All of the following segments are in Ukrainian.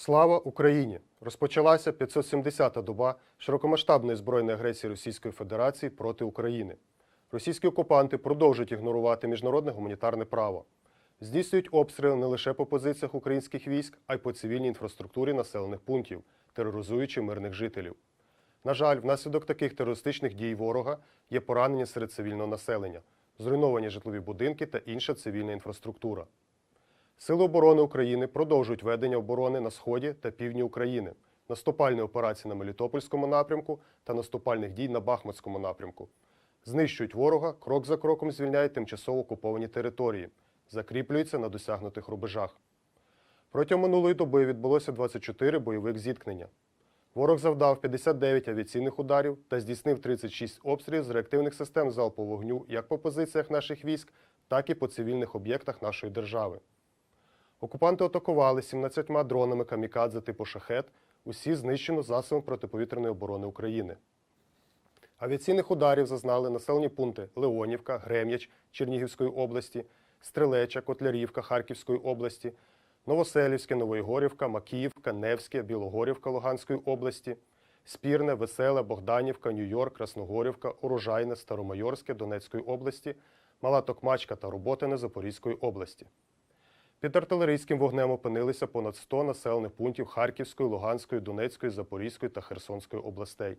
Слава Україні! Розпочалася 570-та доба широкомасштабної збройної агресії Російської Федерації проти України. Російські окупанти продовжують ігнорувати міжнародне гуманітарне право, здійснюють обстріли не лише по позиціях українських військ, а й по цивільній інфраструктурі населених пунктів, тероризуючи мирних жителів. На жаль, внаслідок таких терористичних дій ворога є поранення серед цивільного населення, зруйновані житлові будинки та інша цивільна інфраструктура. Сили оборони України продовжують ведення оборони на сході та півдні України, наступальні операції на Мелітопольському напрямку та наступальних дій на Бахмутському напрямку. Знищують ворога, крок за кроком звільняють тимчасово окуповані території, закріплюються на досягнутих рубежах. Протягом минулої доби відбулося 24 бойових зіткнення. Ворог завдав 59 авіаційних ударів та здійснив 36 обстрілів з реактивних систем залпового вогню як по позиціях наших військ, так і по цивільних об'єктах нашої держави. Окупанти атакували 17 дронами камікадзе типу шахет, усі знищено засобами протиповітряної оборони України. Авіаційних ударів зазнали населені пункти Леонівка, Грем'яч Чернігівської області, Стрелеча, Котлярівка Харківської області, Новоселівське, Новоєгорівка, Макіївка, Невське, Білогорівка Луганської області, Спірне, Веселе, Богданівка, Нью-Йорк, Красногорівка, Урожайне, Старомайорське Донецької області, Мала Токмачка та Роботине Запорізької області. Під артилерійським вогнем опинилися понад 100 населених пунктів Харківської, Луганської, Донецької, Запорізької та Херсонської областей.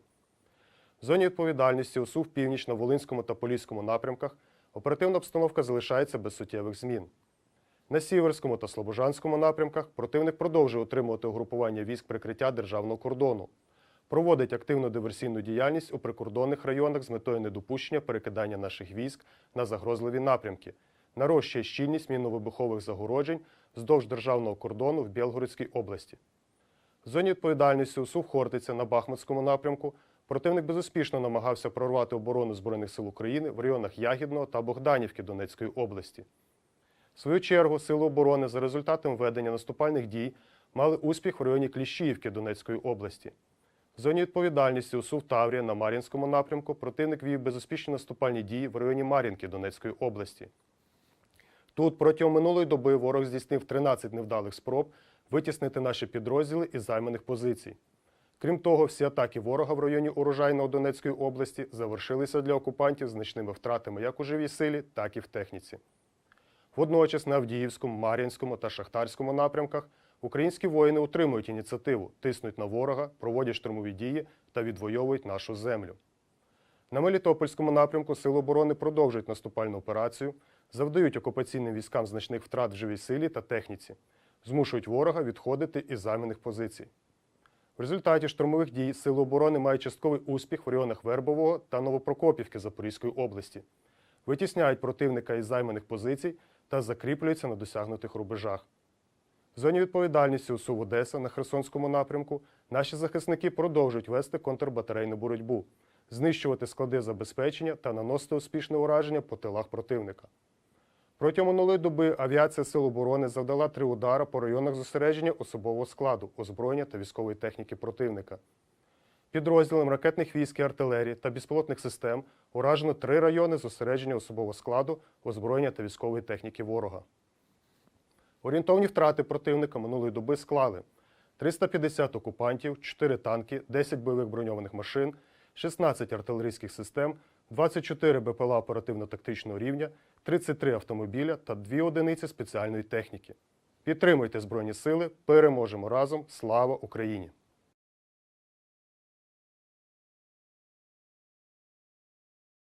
В зоні відповідальності УСУ в північно-волинському та поліському напрямках оперативна обстановка залишається без суттєвих змін. На Сіверському та Слобожанському напрямках противник продовжує утримувати угрупування військ прикриття державного кордону, проводить активну диверсійну діяльність у прикордонних районах з метою недопущення перекидання наших військ на загрозливі напрямки, нарощує щільність мінно-вибухових загороджень вздовж державного кордону в Білгородській області. В зоні відповідальності УСУ Хортиця на Бахмутському напрямку противник безуспішно намагався прорвати оборону Збройних сил України в районах Ягідного та Богданівки Донецької області. В свою чергу Сили оборони за результатом ведення наступальних дій мали успіх в районі Кліщіївки Донецької області. В зоні відповідальності УСУ в Таврія на Мар'їнському напрямку противник вів безуспішні наступальні дії в районі Мар'їнки Донецької області. Тут протягом минулої доби ворог здійснив 13 невдалих спроб витіснити наші підрозділи із займаних позицій. Крім того, всі атаки ворога в районі урожайного Донецької області завершилися для окупантів значними втратами як у живій силі, так і в техніці. Водночас на Авдіївському, Мар'їнському та Шахтарському напрямках українські воїни утримують ініціативу, тиснуть на ворога, проводять штурмові дії та відвоюють нашу землю. На Мелітопольському напрямку Сили оборони продовжують наступальну операцію, завдають окупаційним військам значних втрат в живій силі та техніці, змушують ворога відходити із займаних позицій. В результаті штурмових дій Сили оборони мають частковий успіх в районах Вербового та Новопрокопівки Запорізької області, витісняють противника із займаних позицій та закріплюються на досягнутих рубежах. В зоні відповідальності УСУ в Одеса на Херсонському напрямку наші захисники продовжують вести контрбатарейну боротьбу, знищувати склади забезпечення та наносити успішне ураження по тилах противника. Протягом минулої доби авіація Сил оборони завдала три удари по районах зосередження особового складу, озброєння та військової техніки противника. Підрозділом ракетних військ і артилерії та безпілотних систем уражено три райони зосередження особового складу, озброєння та військової техніки ворога. Орієнтовні втрати противника минулої доби склали 350 окупантів, 4 танки, 10 бойових броньованих машин, 16 артилерійських систем, 24 БПЛА оперативно-тактичного рівня, 33 автомобіля та 2 одиниці спеціальної техніки. Підтримуйте Збройні Сили, переможемо разом! Слава Україні!